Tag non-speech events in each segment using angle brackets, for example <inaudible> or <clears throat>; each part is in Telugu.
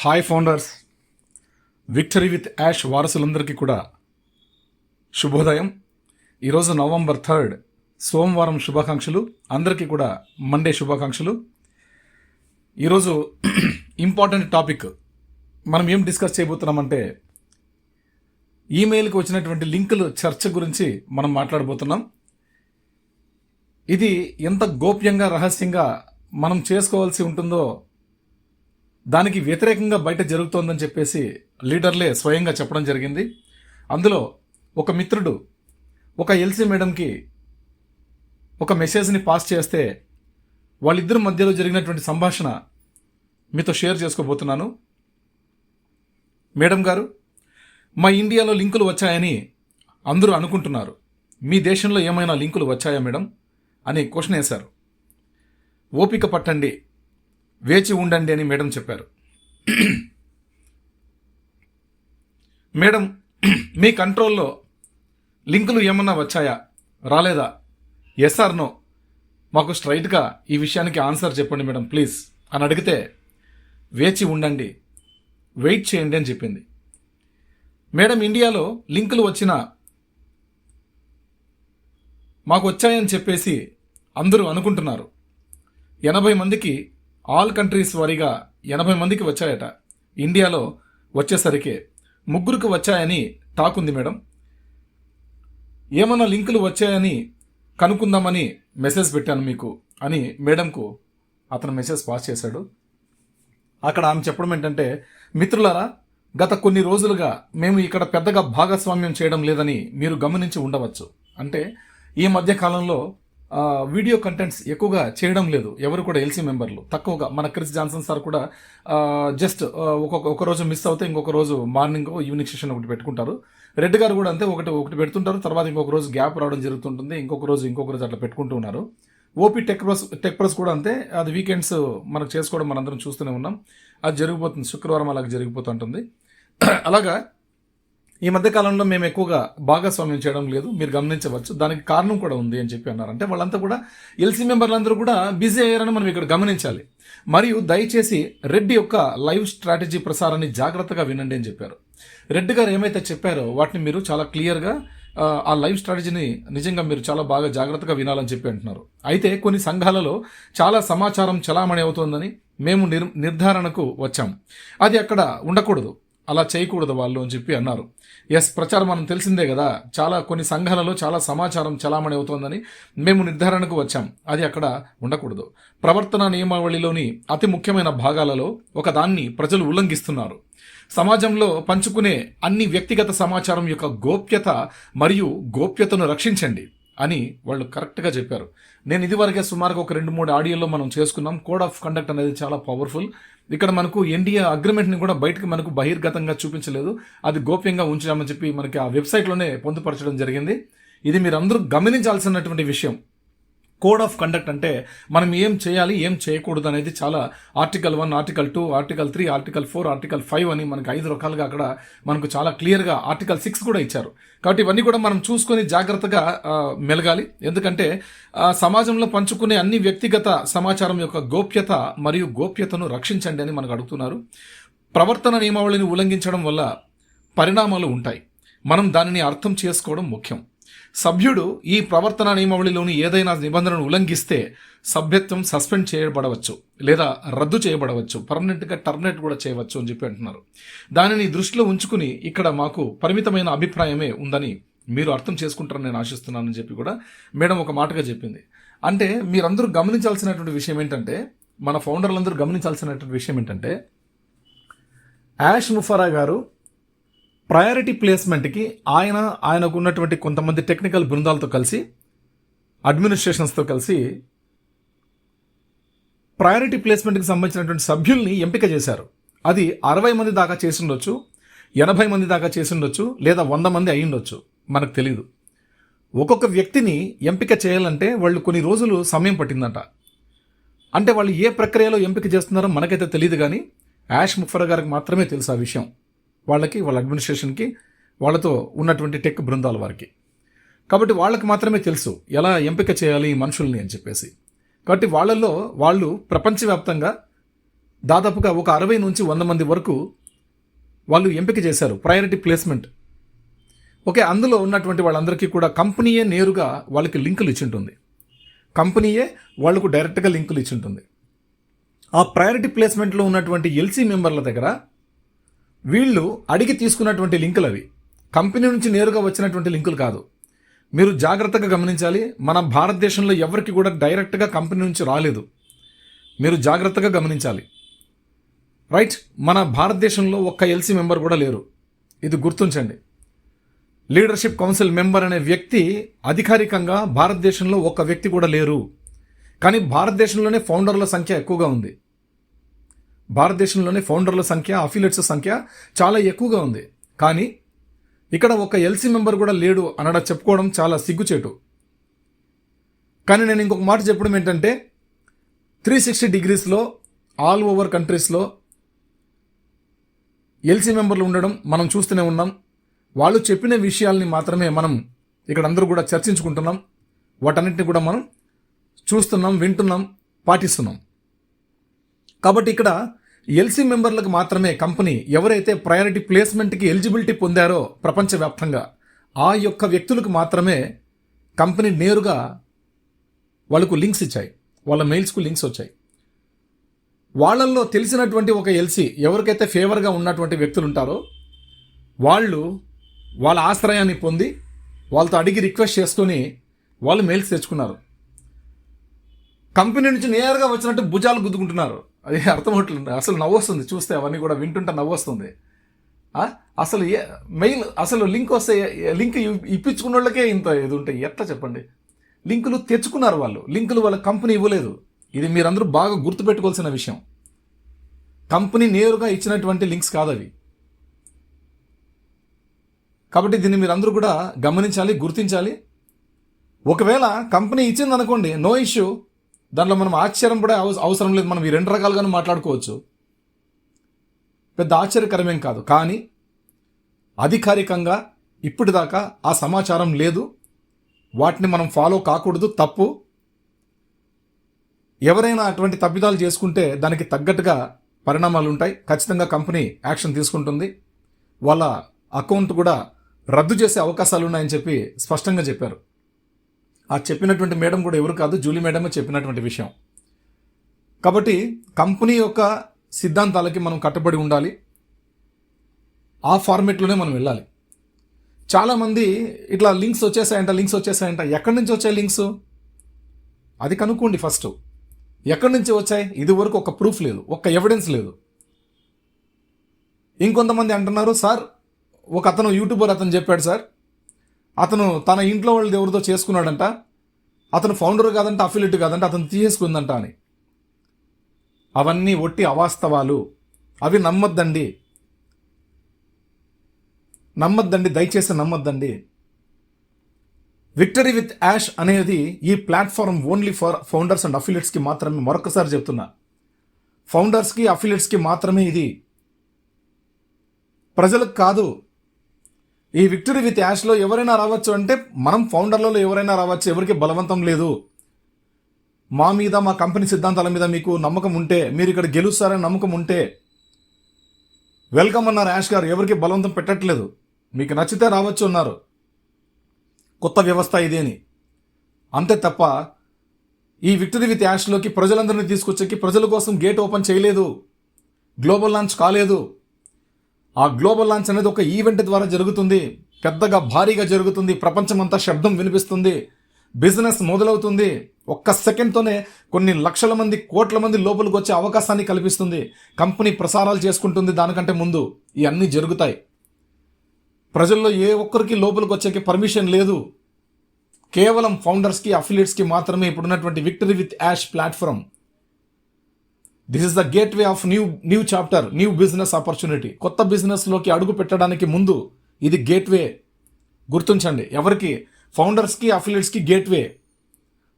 Hi founders victory with Ash వారసులందరికీ కూడా శుభోదయం. ఈరోజు నవంబర్ థర్డ్ సోమవారం శుభాకాంక్షలు. అందరికీ కూడా మండే శుభాకాంక్షలు. ఈరోజు <clears throat> ఇంపార్టెంట్ టాపిక్. మనం ఏం డిస్కస్ చేయబోతున్నామంటే ఈమెయిల్కి వచ్చినటువంటి లింకులు చర్చ గురించి మనం మాట్లాడబోతున్నాం. ఇది ఎంత గోప్యంగా రహస్యంగా మనం చేసుకోవాల్సి ఉంటుందో దానికి వ్యతిరేకంగా బయట జరుగుతోందని చెప్పేసి లీడర్లే స్వయంగా చెప్పడం జరిగింది. అందులో ఒక మిత్రుడు ఒక ఎల్సీ మేడంకి ఒక మెసేజ్ని పాస్ చేస్తే వాళ్ళిద్దరి మధ్యలో జరిగినటువంటి సంభాషణ మీతో షేర్ చేసుకోబోతున్నాను. మేడం గారు మా ఇండియాలో లింకులు వచ్చాయని అందరూ అనుకుంటున్నారు. మీ దేశంలో ఏమైనా లింకులు వచ్చాయా మేడం? అని క్వశ్చన్ వేశారు. ఓపిక పట్టండి. వేచి ఉండండి అని మేడం చెప్పారు. మేడం మీ కంట్రోల్లో లింకులు ఏమన్నా వచ్చాయా? రాలేదా? ఎస్ ఆర్ నో మాకు స్ట్రైట్గా ఈ విషయానికి ఆన్సర్ చెప్పండి మేడం ప్లీజ్. అని అడిగితే వేచి ఉండండి వెయిట్ చేయండి అని చెప్పింది. మేడం ఇండియాలో లింకులు వచ్చిన మాకు వచ్చాయని చెప్పేసి అందరూ అనుకుంటున్నారు. ఎనభై మందికి ఆల్ కంట్రీస్ వారీగా ఎనభై మందికి వచ్చాయట. ఇండియాలో వచ్చేసరికి ముగ్గురికి వచ్చాయని టాక్ ఉంది మేడం. ఏమన్నా లింకులు వచ్చాయని కనుక్కుందామని మెసేజ్ పెట్టాను మీకు అని మేడంకు అతను మెసేజ్ పాస్ చేశాడు. అక్కడ ఆమె చెప్పడం ఏంటంటే మిత్రులారా గత కొన్ని రోజులుగా మేము ఇక్కడ పెద్దగా భాగస్వామ్యం చేయడం లేదని మీరు గమనించి ఉండవచ్చు. అంటే ఈ మధ్య కాలంలో వీడియో కంటెంట్స్ ఎక్కువగా చేయడం లేదు. ఎవరు కూడా ఎల్సీ మెంబర్లు తక్కువగా. మన క్రిస్ జాన్సన్ సార్ కూడా జస్ట్ ఒక్కొక్క ఒక రోజు మిస్ అవుతే ఇంకొక రోజు మార్నింగ్ ఈవినింగ్ సెషన్ ఒకటి పెట్టుకుంటారు. రెడ్ గారు కూడా అంతే ఒకటి ఒకటి పెడుతుంటారు. తర్వాత ఇంకొక రోజు గ్యాప్ రావడం జరుగుతుంటుంది. ఇంకొక రోజు ఇంకొక రోజు అట్లా పెట్టుకుంటూ ఉన్నారు. OP tech press tech press కూడా అంతే. అది వీకెండ్స్ మనకు చేసుకోవడం మనందరం చూస్తూనే ఉన్నాం. అది జరిగిపోతుంది. శుక్రవారం అలాగే జరిగిపోతుంటుంది. <clears throat> అలాగా ఈ మధ్య కాలంలో మేము ఎక్కువగా భాగస్వామ్యం చేయడం లేదు మీరు గమనించవచ్చు. దానికి కారణం కూడా ఉంది అని చెప్పి అన్నారు. అంటే వాళ్ళంతా కూడా ఎల్సీ మెంబర్లందరూ కూడా బిజీ అయ్యారని మనం ఇక్కడ గమనించాలి. మరియు దయచేసి రెడ్డి యొక్క లైవ్ స్ట్రాటజీ ప్రసారాన్ని జాగ్రత్తగా వినండి అని చెప్పారు. రెడ్డి గారు ఏమైతే చెప్పారో వాటిని మీరు చాలా క్లియర్గా ఆ, ఆ లైవ్ స్ట్రాటజీని నిజంగా మీరు చాలా బాగా జాగ్రత్తగా వినాలని చెప్పి అంటున్నారు. అయితే కొన్ని సంఘాలలో చాలా సమాచారం చలామణి అవుతోందని మేము నిర్ నిర్ధారణకు వచ్చాం. అది అక్కడ ఉండకూడదు. అలా చేయకూడదు వాళ్ళు అని చెప్పి అన్నారు. ఎస్ ప్రచారం మనం తెలిసిందే కదా. చాలా కొన్ని సంఘాలలో చాలా సమాచారం చలామణి అవుతోందని మేము నిర్ధారణకు వచ్చాం. అది అక్కడ ఉండకూడదు. ప్రవర్తన నియమావళిలోని అతి ముఖ్యమైన భాగాలలో ఒకదాన్ని ప్రజలు ఉల్లంఘిస్తున్నారు. సమాజంలో పంచుకునే అన్ని వ్యక్తిగత సమాచారం యొక్క గోప్యత మరియు గోప్యతను రక్షించండి అని వాళ్ళు కరెక్ట్గా చెప్పారు. నేను ఇదివరకే సుమారుగా ఒక రెండు మూడు ఆడియోలో మనం చేసుకున్నాం. కోడ్ ఆఫ్ కండక్ట్ అనేది చాలా పవర్ఫుల్ ఇక్కడ మనకు ఎన్డీఏ అగ్రిమెంట్ని కూడా బయటకు మనకు బహిర్గతంగా చూపించలేదు. అది గోప్యంగా ఉంచామని చెప్పి మనకి ఆ వెబ్సైట్లోనే పొందుపరచడం జరిగింది. ఇది మీరు అందరూ గమనించాల్సినటువంటి విషయం. కోడ్ ఆఫ్ కండక్ట్ అంటే మనం ఏం చేయాలి ఏం చేయకూడదు అనేది చాలా article one article two article three article four article five అని మనకి ఐదు రకాలుగా అక్కడ మనకు చాలా క్లియర్గా ఆర్టికల్ సిక్స్ కూడా ఇచ్చారు. కాబట్టి ఇవన్నీ కూడా మనం చూసుకొని జాగ్రత్తగా మెలగాలి. ఎందుకంటే ఆ, సమాజంలో పంచుకునే అన్ని వ్యక్తిగత సమాచారం యొక్క గోప్యత మరియు గోప్యతను రక్షించండి అని మనకు అడుగుతున్నారు. ప్రవర్తన నియమావళిని ఉల్లంఘించడం వల్ల పరిణామాలు ఉంటాయి. మనం దానిని అర్థం చేసుకోవడం ముఖ్యం. సభ్యుడు ఈ ప్రవర్తన నియమావళిలోని ఏదైనా నిబంధనను ఉల్లంఘిస్తే సభ్యత్వం సస్పెండ్ చేయబడవచ్చు లేదా రద్దు చేయబడవచ్చు పర్మనెంట్గా టర్మినేట్ కూడా చేయవచ్చు అని చెప్పి అంటున్నారు. దానిని దృష్టిలో ఉంచుకుని ఇక్కడ మాకు పరిమితమైన అభిప్రాయమే ఉందని మీరు అర్థం చేసుకుంటారని నేను ఆశిస్తున్నానని చెప్పి కూడా మేడం ఒక మాటగా చెప్పింది. అంటే మీరందరూ గమనించాల్సినటువంటి విషయం ఏంటంటే మన ఫౌండర్లందరూ గమనించాల్సినటువంటి విషయం ఏంటంటే యాష్ ముఫారా గారు ప్రయారిటీ ప్లేస్మెంట్కి ఆయన ఆయనకు ఉన్నటువంటి కొంతమంది టెక్నికల్ బృందాలతో కలిసి అడ్మినిస్ట్రేషన్స్తో కలిసి ప్రయారిటీ ప్లేస్మెంట్కి సంబంధించినటువంటి సభ్యుల్ని ఎంపిక చేశారు. అది అరవై మంది దాకా చేసి ఉండొచ్చు ఎనభై మంది దాకా చేసి ఉండొచ్చు లేదా వంద మంది అయి ఉండొచ్చు. మనకు తెలియదు ఒక్కొక్క వ్యక్తిని ఎంపిక చేయాలంటే వాళ్ళు కొన్ని రోజులు సమయం పట్టిందంట. అంటే వాళ్ళు ఏ ప్రక్రియలో ఎంపిక చేస్తున్నారో మనకైతే తెలియదు కానీ యాష్ ముఫర్ గారికి మాత్రమే తెలుసు ఆ విషయం. వాళ్ళకి వాళ్ళ అడ్మినిస్ట్రేషన్కి వాళ్ళతో ఉన్నటువంటి టెక్ బృందాల వారికి. కాబట్టి వాళ్ళకి మాత్రమే తెలుసు ఎలా ఎంపిక చేయాలి మనుషుల్ని అని చెప్పేసి. కాబట్టి వాళ్ళల్లో వాళ్ళు ప్రపంచవ్యాప్తంగా దాదాపుగా ఒక అరవై నుంచి వంద మంది వరకు వాళ్ళు ఎంపిక చేశారు ప్రయారిటీ ప్లేస్మెంట్ ఓకే అందులో ఉన్నటువంటి వాళ్ళందరికీ కూడా కంపెనీయే నేరుగా వాళ్ళకి లింకులు ఇచ్చింటుంది. కంపెనీయే వాళ్ళకు డైరెక్ట్గా లింకులు ఇచ్చింటుంది. ఆ ప్రయారిటీ ప్లేస్మెంట్లో ఉన్నటువంటి ఎల్సీ మెంబర్ల దగ్గర వీళ్ళు అడిగి తీసుకున్నటువంటి లింకులు అవి. కంపెనీ నుంచి నేరుగా వచ్చినటువంటి లింకులు కాదు. మీరు జాగ్రత్తగా గమనించాలి. మన భారతదేశంలో ఎవరికి కూడా డైరెక్ట్గా కంపెనీ నుంచి రాలేదు. మీరు జాగ్రత్తగా గమనించాలి. రైట్? మన భారతదేశంలో ఒక్క ఎల్సీ మెంబర్ కూడా లేరు. ఇది గుర్తుంచండి. లీడర్షిప్ కౌన్సిల్ మెంబర్ అనే వ్యక్తి అధికారికంగా భారతదేశంలో ఒక్క వ్యక్తి కూడా లేరు. కానీ భారతదేశంలోనే ఫౌండర్ల సంఖ్య ఎక్కువగా ఉంది. భారతదేశంలోనే ఫౌండర్ల సంఖ్య అఫిలియేట్స్ సంఖ్య చాలా ఎక్కువగా ఉంది. కానీ ఇక్కడ ఒక ఎల్సీ మెంబర్ కూడా లేడు అనడా చెప్పుకోవడం చాలా సిగ్గుచేటు. కానీ నేను ఇంకొక మాట చెప్పడం ఏంటంటే త్రీ సిక్స్టీ డిగ్రీస్లో ఆల్ ఓవర్ కంట్రీస్లో ఎల్సీ మెంబర్లు ఉండడం మనం చూస్తూనే ఉన్నాం. వాళ్ళు చెప్పిన విషయాల్ని మాత్రమే మనం ఇక్కడ అందరూ కూడా చర్చించుకుంటున్నాం. వాటన్నిటిని కూడా మనం చూస్తున్నాం వింటున్నాం పాటిస్తున్నాం. కాబట్టి ఇక్కడ ఎల్సీ మెంబర్లకు మాత్రమే కంపెనీ ఎవరైతే ప్రయారిటీ ప్లేస్మెంట్కి ఎలిజిబిలిటీ పొందారో ప్రపంచవ్యాప్తంగా ఆ యొక్క వ్యక్తులకు మాత్రమే కంపెనీ నేరుగా వాళ్ళకు లింక్స్ ఇచ్చాయి. వాళ్ళ మెయిల్స్కు లింక్స్ వచ్చాయి. వాళ్ళల్లో తెలిసినటువంటి ఒక ఎల్సీ ఎవరికైతే ఫేవర్గా ఉన్నటువంటి వ్యక్తులు ఉంటారో వాళ్ళు వాళ్ళ ఆశ్రయాన్ని పొంది వాళ్ళతో అడిగి రిక్వెస్ట్ చేసుకొని వాళ్ళు మెయిల్స్ తెచ్చుకున్నారు. కంపెనీ నుంచి నేరుగా వచ్చినట్టు భుజాలు గుద్దుకుంటున్నారు. అది అర్థమవుతుంది. అసలు నవ్వొస్తుంది. చూస్తే అవన్నీ కూడా వింటుంటే నవ్వొస్తుంది. అసలు ఏ మెయిల్ అసలు లింక్ వస్తే లింక్ ఇప్పించుకున్న వాళ్ళకే ఇంత ఇది ఉంటాయి. ఎట్లా చెప్పండి? లింకులు తెచ్చుకున్నారు వాళ్ళు. లింకులు వాళ్ళ కంపెనీ ఇవ్వలేదు. ఇది మీరందరూ బాగా గుర్తుపెట్టుకోవాల్సిన విషయం. కంపెనీ నేరుగా ఇచ్చినటువంటి లింక్స్ కాదు అవి కాబట్టి దీన్ని మీరందరూ కూడా గమనించాలి గుర్తించాలి. ఒకవేళ కంపెనీ ఇచ్చింది అనుకోండి నో ఇష్యూ. దాంట్లో మనం ఆశ్చర్యం కూడా అవసరం లేదు. మనం ఈ రెండు రకాలుగానే మాట్లాడుకోవచ్చు. పెద్ద ఆశ్చర్యకరమేం కాదు. కానీ అధికారికంగా ఇప్పటిదాకా ఆ సమాచారం లేదు. వాటిని మనం ఫాలో కాకూడదు. తప్పు. ఎవరైనా అటువంటి తప్పిదాలు చేసుకుంటే దానికి తగ్గట్టుగా పరిణామాలు ఉంటాయి ఖచ్చితంగా కంపెనీ యాక్షన్ తీసుకుంటుంది. వాళ్ళ అకౌంట్ కూడా రద్దు చేసే అవకాశాలు ఉన్నాయని చెప్పి స్పష్టంగా చెప్పారు. ఆ చెప్పినటువంటి మేడం కూడా ఎవరు కాదు జూలీ మేడమే చెప్పినటువంటి విషయం. కాబట్టి కంపెనీ యొక్క సిద్ధాంతాలకి మనం కట్టుబడి ఉండాలి. ఆ ఫార్మేట్లోనే మనం వెళ్ళాలి. చాలామంది ఇట్లా లింక్స్ వచ్చేసాయంట లింక్స్ వచ్చేసాయంట. ఎక్కడి నుంచి వచ్చాయి లింక్స్? అది కనుక్కోండి ఫస్ట్. ఎక్కడి నుంచి వచ్చాయి? ఇది వరకు ఒక ప్రూఫ్ లేదు ఒక్క ఎవిడెన్స్ లేదు. ఇంకొంతమంది అంటున్నారు సార్ ఒక అతను యూట్యూబర్ అతను చెప్పాడు సార్. అతను తన ఇంట్లో వాళ్ళది ఎవరితో చేసుకున్నాడంట. అతను ఫౌండర్ కాదంట అఫిలిట్ కాదంట అతను తీసేసుకుందంట అని. అవన్నీ ఒట్టి అవాస్తవాలు. అవి నమ్మొద్దండి. నమ్మొద్దండి దయచేసి నమ్మొద్దండి. విక్టరీ విత్ యాష్ అనేది ఈ platform only for founders and అఫిలిట్స్కి మాత్రమే. మరొకసారి చెప్తున్నా. ఫౌండర్స్కి అఫిలిట్స్కి మాత్రమే ఇది. ప్రజలకు కాదు ఈ విక్టరీ విత్ యాష్లో ఎవరైనా రావచ్చు అంటే మనం ఫౌండర్లలో ఎవరైనా రావచ్చు ఎవరికి బలవంతం లేదు. మా మీద మా కంపెనీ సిద్ధాంతాల మీద మీకు నమ్మకం ఉంటే మీరు ఇక్కడ గెలుస్తారని నమ్మకం ఉంటే వెల్కమ్ అన్నారు యాష్ గారు. ఎవరికి బలవంతం పెట్టట్లేదు. మీకు నచ్చితే రావచ్చు అన్నారు. కొత్త వ్యవస్థ ఇది అని. అంతే తప్ప ఈ విక్టరీ విత్ యాష్లోకి ప్రజలందరినీ తీసుకొచ్చేకి ప్రజల కోసం గేట్ ఓపెన్ చేయలేదు. గ్లోబల్ లాంచ్ కాలేదు. ఆ గ్లోబల్ లాంచ్ అనేది ఒక ఈవెంట్ ద్వారా జరుగుతుంది. పెద్దగా భారీగా జరుగుతుంది. ప్రపంచమంతా శబ్దం వినిపిస్తుంది. బిజినెస్ మొదలవుతుంది. ఒక్క సెకండ్తోనే కొన్ని లక్షల మంది కోట్ల మంది లోపలికి వచ్చే అవకాశాన్ని కల్పిస్తుంది. కంపెనీ ప్రసారాలు చేసుకుంటుంది దానికంటే ముందు. ఇవన్నీ జరుగుతాయి. ప్రజల్లో ఏ ఒక్కరికి లోపలికి వచ్చేకి పర్మిషన్ లేదు. కేవలం ఫౌండర్స్కి అఫిలియేట్స్కి మాత్రమే ఇప్పుడున్నటువంటి victory with Ash platform this is the gateway of new new chapter new business opportunity కొత్త బిజినెస్లోకి అడుగు పెట్టడానికి ముందు ఇది గేట్వే గుర్తుంచండి ఎవరికి? ఫౌండర్స్కి అఫిలియట్స్కి గేట్వే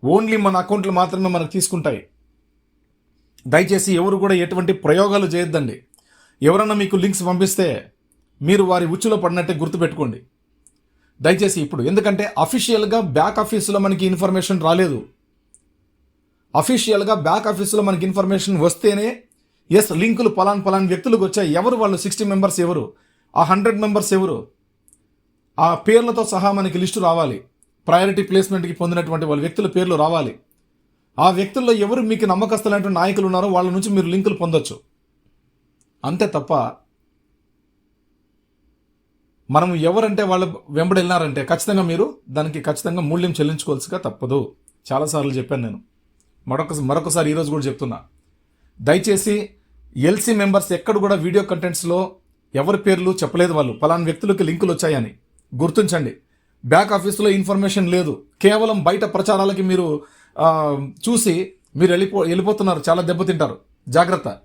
ఓన్లీ మన అకౌంట్లు మాత్రమే మనకు తీసుకుంటాయి. దయచేసి ఎవరు కూడా ఎటువంటి ప్రయోగాలు చేయొద్దండి. ఎవరన్నా మీకు లింక్స్ పంపిస్తే మీరు వారి ఉచ్చులో పడినట్టే గుర్తుపెట్టుకోండి. దయచేసి ఇప్పుడు ఎందుకంటే అఫీషియల్గా బ్యాక్ ఆఫీసులో మనకి ఇన్ఫర్మేషన్ రాలేదు. అఫీషియల్గా బ్యాక్ ఆఫీసులో మనకి ఇన్ఫర్మేషన్ వస్తేనే ఎస్ లింకులు పలాన్ పలాన్ వ్యక్తులకు వచ్చాయి. ఎవరు వాళ్ళు? సిక్స్టీ మెంబర్స్ ఎవరు? ఆ హండ్రెడ్ మెంబర్స్ ఎవరు? ఆ పేర్లతో సహా మనకి లిస్టు రావాలి. ప్రయారిటీ ప్లేస్మెంట్కి పొందినటువంటి వాళ్ళ వ్యక్తుల పేర్లు రావాలి. ఆ వ్యక్తుల్లో ఎవరు మీకు నమ్మకస్తులైనటువంటి నాయకులు ఉన్నారో వాళ్ళ నుంచి మీరు లింకులు పొందొచ్చు. అంతే తప్ప మనం ఎవరంటే వాళ్ళ వెంబడి వెళ్ళినారంటే ఖచ్చితంగా మీరు దానికి ఖచ్చితంగా మూల్యం చెల్లించుకోవాల్సిగా తప్పదు. చాలాసార్లు చెప్పాను నేను. మరొక మరొకసారి ఈరోజు కూడా చెప్తున్నా. దయచేసి ఎల్సీ మెంబర్స్ ఎక్కడ కూడా వీడియో కంటెంట్స్లో ఎవరి పేర్లు చెప్పలేదు వాళ్ళు. పలానా వ్యక్తులకి లింకులు వచ్చాయని. గుర్తుంచండి. బ్యాక్ ఆఫీస్లో ఇన్ఫర్మేషన్ లేదు. కేవలం బయట ప్రచారాలకి మీరు చూసి మీరు వెళ్ళిపో వెళ్ళిపోతున్నారు. చాలా దెబ్బతింటారు. జాగ్రత్త.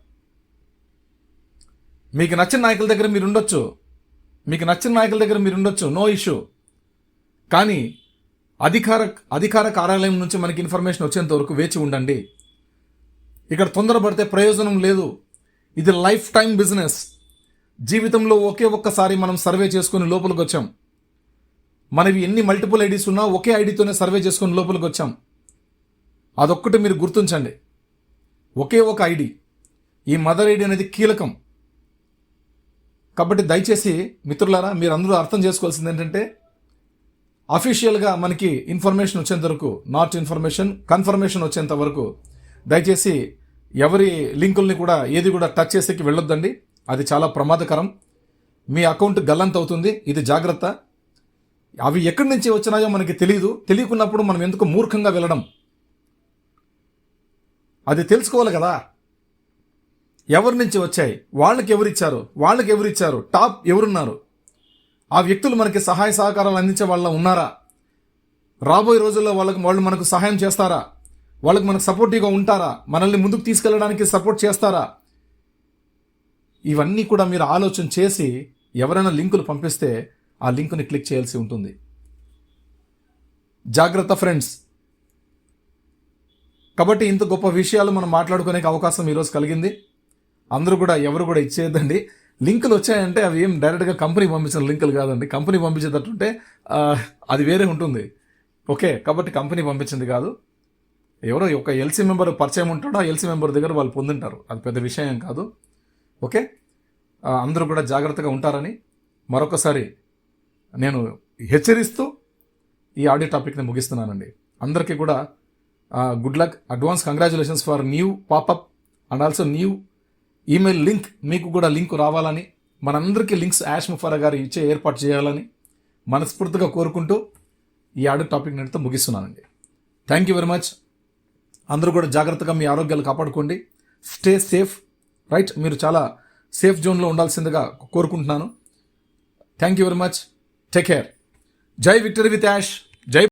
మీకు నచ్చిన నాయకుల దగ్గర మీరు ఉండొచ్చు. మీకు నచ్చిన నాయకుల దగ్గర మీరు ఉండొచ్చు. No issue. కానీ అధికార అధికార కార్యాలయం నుంచి మనకి ఇన్ఫర్మేషన్ వచ్చేంత వరకు వేచి ఉండండి. ఇక్కడ తొందరపడితే ప్రయోజనం లేదు. ఇది లైఫ్ టైం బిజినెస్ జీవితంలో ఒకే ఒక్కసారి మనం సర్వే చేసుకుని లోపలికి వచ్చాం. మనవి ఎన్ని మల్టిపుల్ ఐడీస్ ఉన్నా ఒకే ఐడితోనే సర్వే చేసుకుని లోపలికి వచ్చాం. అదొక్కటి మీరు గుర్తుంచండి. ఒకే ఒక ఐడి. ఈ మదర్ ఐడి అనేది కీలకం. కాబట్టి దయచేసి మిత్రులారా మీరు అందరూ అర్థం చేసుకోవాల్సింది ఏంటంటే అఫీషియల్గా మనకి ఇన్ఫర్మేషన్ వచ్చేంత వరకు నాట్ ఇన్ఫర్మేషన్ కన్ఫర్మేషన్ వచ్చేంత వరకు దయచేసి ఎవరి లింకుల్ని కూడా ఏది కూడా టచ్ చేసేకి వెళ్ళొద్దండి. అది చాలా ప్రమాదకరం. మీ అకౌంట్ గల్లంత అవుతుంది. ఇది జాగ్రత్త. అవి ఎక్కడి నుంచి వచ్చినాయో మనకి తెలియదు తెలియకున్నప్పుడు మనం ఎందుకు మూర్ఖంగా వెళ్ళడం? అది తెలుసుకోవాలి కదా. ఎవరి నుంచి వచ్చాయి? వాళ్ళకి ఎవరిచ్చారు? వాళ్ళకి ఎవరిచ్చారు? టాప్ ఎవరున్నారు? ఆ వ్యక్తులు మనకి సహాయ సహకారాలు అందించే వాళ్ళ ఉన్నారా? రాబోయే రోజుల్లో వాళ్ళకి వాళ్ళు మనకు సహాయం చేస్తారా? వాళ్ళకి మనకు సపోర్టివ్గా ఉంటారా? మనల్ని ముందుకు తీసుకెళ్ళడానికి సపోర్ట్ చేస్తారా? ఇవన్నీ కూడా మీరు ఆలోచన చేసి ఎవరైనా లింకులు పంపిస్తే ఆ లింకుని క్లిక్ చేయాల్సి ఉంటుంది. జాగ్రత్త ఫ్రెండ్స్. కాబట్టి ఇంత గొప్ప విషయాలు మనం మాట్లాడుకునే అవకాశం ఈరోజు కలిగింది. అందరూ కూడా ఎవరు కూడా ఇచ్చేయద్దండి. లింకులు వచ్చాయంటే అవి ఏం డైరెక్ట్గా కంపెనీ పంపించిన లింకులు కాదండి. కంపెనీ పంపించేటట్టుంటే అది వేరే ఉంటుంది. ఓకే కాబట్టి కంపెనీ పంపించింది కాదు. ఎవరో ఒక ఎల్సీ మెంబర్ పరిచయం ఉంటాడో ఆ ఎల్సీ మెంబర్ దగ్గర వాళ్ళు పొందింటారు. అది పెద్ద విషయం కాదు. ఓకే? అందరూ కూడా జాగ్రత్తగా ఉంటారని మరొకసారి నేను హెచ్చరిస్తూ ఈ ఆడియో టాపిక్ని ముగిస్తున్నానండి. అందరికీ కూడా good luck advance congratulations for new popup and also new email link మీకు కూడా లింక్ రావాలని మనందరికీ లింక్స్ యాష్ ముఫారా గారు ఇచ్చే ఏర్పాటు చేయాలని మనస్ఫూర్తిగా కోరుకుంటూ ఈ ఆడ టాపిక్ నేటితో ముగిస్తున్నానండి. థ్యాంక్ యూ వెరీ మచ్ అందరూ కూడా జాగ్రత్తగా మీ ఆరోగ్యాలు కాపాడుకోండి. స్టే సేఫ్ రైట్ మీరు చాలా సేఫ్ జోన్లో ఉండాల్సిందిగా కోరుకుంటున్నాను. Thank you very much take care జై విక్టరీ విత్ యాష్. జై